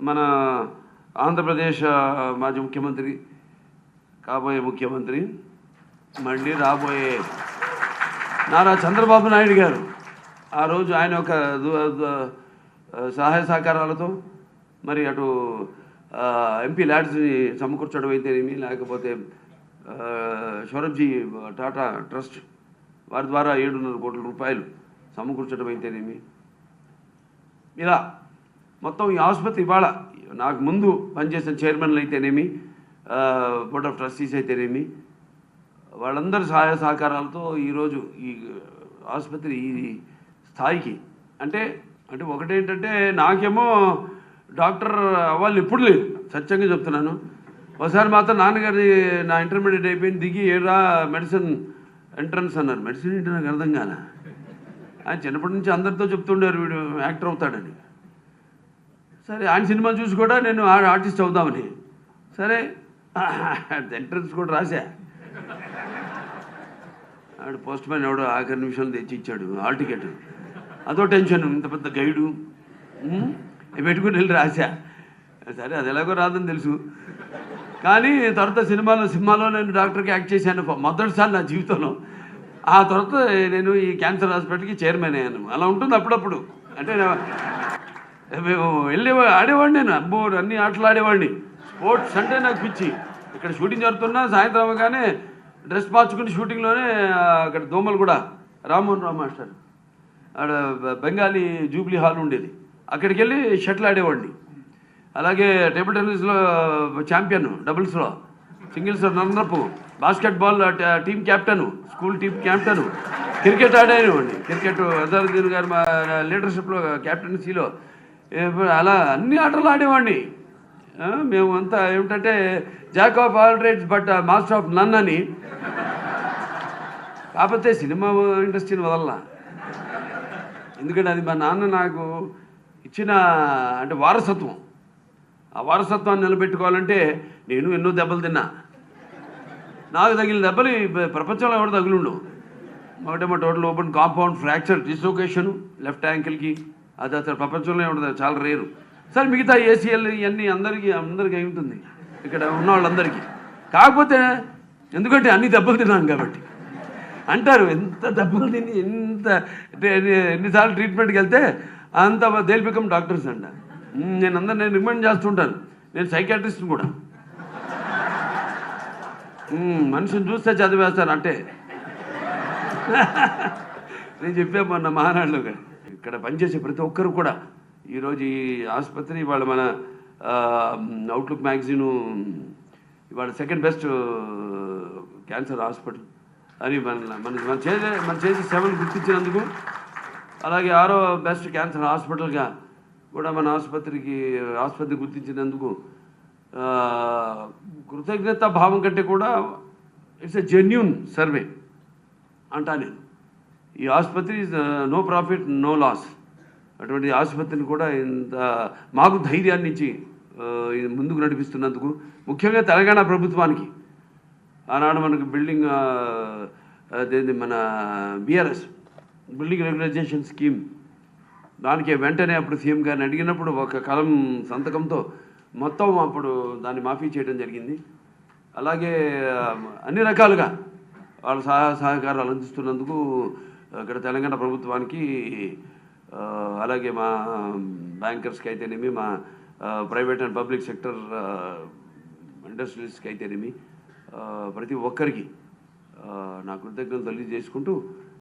మన ఆంధ్రప్రదేశ్ మాజీ ముఖ్యమంత్రి కాబోయే ముఖ్యమంత్రి మళ్ళీ రాబోయే నారా చంద్రబాబు నాయుడు గారు. ఆ రోజు ఆయన ఒక సహాయ సహకారాలతో మరి అటు ఎంపీ ల్యాడ్స్ని సమకూర్చడం అయితేనేమి లేకపోతే ఆ, సౌరభ్జీ టాటా ట్రస్ట్ వారి ద్వారా ఏడున్నర కోట్ల రూపాయలు సమకూర్చడం అయితేనేమి ఇలా మొత్తం ఈ ఆసుపత్రి ఇవాళ నాకు ముందు పనిచేసిన చైర్మన్లు అయితేనేమి బోర్డ్ ఆఫ్ ట్రస్టీస్ అయితేనేమి వాళ్ళందరి సహాయ సహకారాలతో ఈరోజు ఈ ఆసుపత్రి ఈ స్థాయికి. అంటే అంటే ఒకటేంటంటే నాకేమో డాక్టర్ అవ్వాలి ఎప్పుడు లేదు. సత్యంగా చెప్తున్నాను. ఒకసారి మాత్రం నాన్నగారి నా ఇంటర్మీడియట్ అయిపోయింది దిగి ఏడా మెడిసిన్ ఎంట్రన్స్ అన్నారు. మెడిసిన్ ఏంటి నాకు అర్థం కాల. ఆయన చిన్నప్పటి నుంచి అందరితో చెప్తుండారు వీడు యాక్టర్ అవుతాడని. సరే ఆయన సినిమాలు చూసి కూడా నేను ఆర్టిస్ట్ అవుదామని. సరే ఎంట్రన్స్ కూడా రాశా. ఆడు పోస్ట్ మ్యాన్ ఎవడో ఆఖరి నిమిషాలు తెచ్చి ఇచ్చాడు హాల్ టికెట్. అదో టెన్షన్ ఇంత పెద్ద గైడు. పెట్టుకుని వెళ్ళి రాశా. సరే అది ఎలాగో రాదని తెలుసు. కానీ తర్వాత సినిమాలో సినిమాలో నేను డాక్టర్కి యాక్ట్ చేశాను మొదటిసారి నా జీవితంలో. ఆ తర్వాత నేను ఈ క్యాన్సర్ హాస్పిటల్కి చైర్మన్ అయ్యాను. అలా ఉంటుంది అప్పుడప్పుడు. అంటే మేము వెళ్ళే ఆడేవాడిని నేను అబ్బో అన్ని ఆటలు ఆడేవాడిని. స్పోర్ట్స్ అంటే నాకు పిచ్చి. ఇక్కడ షూటింగ్ జరుగుతున్నా సాయంత్రం అవగానే డ్రెస్ మార్చుకుని షూటింగ్లోనే అక్కడ దోమలు కూడా. రామ్మోహన్ రావు మాస్టర్. ఆడ బెంగాలీ జూబ్లీ హాల్ ఉండేది. అక్కడికి వెళ్ళి షటిల్ ఆడేవాడిని. అలాగే టేబుల్ టెన్నిస్లో ఛాంపియన్ డబుల్స్లో. Singles నన్నపు basketball team captain school team captain. Cricket ఆడేవాడిని. క్రికెట్ అజరుద్దీన్ గారు మా లీడర్షిప్లో కెప్టెన్సీలో అలా అన్ని ఆటలు ఆడేవాడిని. మేము అంతా ఏమిటంటే jack of all rights but master of none అని. కాకపోతే సినిమా ఇండస్ట్రీని వదలలా ఎందుకంటే అది మా నాన్న నాకు ఇచ్చిన అంటే వారసత్వం. ఆ వారసత్వాన్ని నిలబెట్టుకోవాలంటే నేను ఎన్నో దెబ్బలు తిన్నా. నాకు తగిలిన దెబ్బలు ప్రపంచంలో ఎవరు తగులుండు? ఒకటేమో total open compound fracture dislocation left యాంకిల్కి. అది అసలు ప్రపంచంలో ఉండదు చాలా రేరు. సరే మిగతా ఏసీఎల్ ఇవన్నీ అందరికీ అందరికీ అయి ఉంటుంది. ఇక్కడ ఉన్న వాళ్ళందరికీ. కాకపోతే ఎందుకంటే అన్ని దెబ్బలు తిన్నాను కాబట్టి. అంటారు ఎంత దెబ్బలు తిని ఎంత ఎన్నిసార్లు ట్రీట్మెంట్కి వెళ్తే అంత దేల్ బికమ్ డాక్టర్స్ అంట. నేను అందరు నేను రికమెండ్ చేస్తుంటాను. నేను సైకాట్రిస్ట్ కూడా. మనిషిని చూస్తే చదివేస్తాను అంటే. నేను చెప్పా మొన్న మహానాడులో కానీ ఇక్కడ పనిచేసే ప్రతి ఒక్కరు కూడా. ఈరోజు ఈ ఆసుపత్రి ఇవాళ మన అవుట్లుక్ మ్యాగజీన్ ఇవాళ సెకండ్ బెస్ట్ క్యాన్సర్ హాస్పిటల్ అని మన మన మన చేసే మన చేసే సేవలు గుర్తించినందుకు అలాగే ఆరో బెస్ట్ క్యాన్సర్ హాస్పిటల్గా కూడా మన ఆసుపత్రికి ఆసుపత్రి గుర్తించినందుకు కృతజ్ఞత భావం కంటే కూడా ఇట్స్ ఎ జెన్యున్ సర్వే అంటా నేను. ఈ ఆసుపత్రి నో ప్రాఫిట్ నో లాస్ అటువంటి ఆసుపత్రిని కూడా ఇంత మాకు ధైర్యాన్ని ఇచ్చి ఇది uh, ముందుకు నడిపిస్తున్నందుకు ముఖ్యంగా తెలంగాణ ప్రభుత్వానికి. ఆనాడు మనకు బిల్డింగ్ ఆ, uh, అదేంది మన బీఆర్ఎస్ బిల్డింగ్ రెగ్యులైజేషన్ స్కీమ్ దానికి వెంటనే అప్పుడు సీఎం గారిని అడిగినప్పుడు ఒక కలం సంతకంతో మొత్తం అప్పుడు దాన్ని మాఫీ చేయడం జరిగింది. అలాగే అన్ని రకాలుగా వాళ్ళ సహాయ సహకారాలు అందిస్తున్నందుకు ఇక్కడ తెలంగాణ ప్రభుత్వానికి అలాగే మా బ్యాంకర్స్కి అయితేనేమి మా ప్రైవేట్ అండ్ పబ్లిక్ సెక్టర్ ఇండస్ట్రీస్కి అయితేనేమి ప్రతి ఒక్కరికి నా కృతజ్ఞతలు తెలియజేసుకుంటూ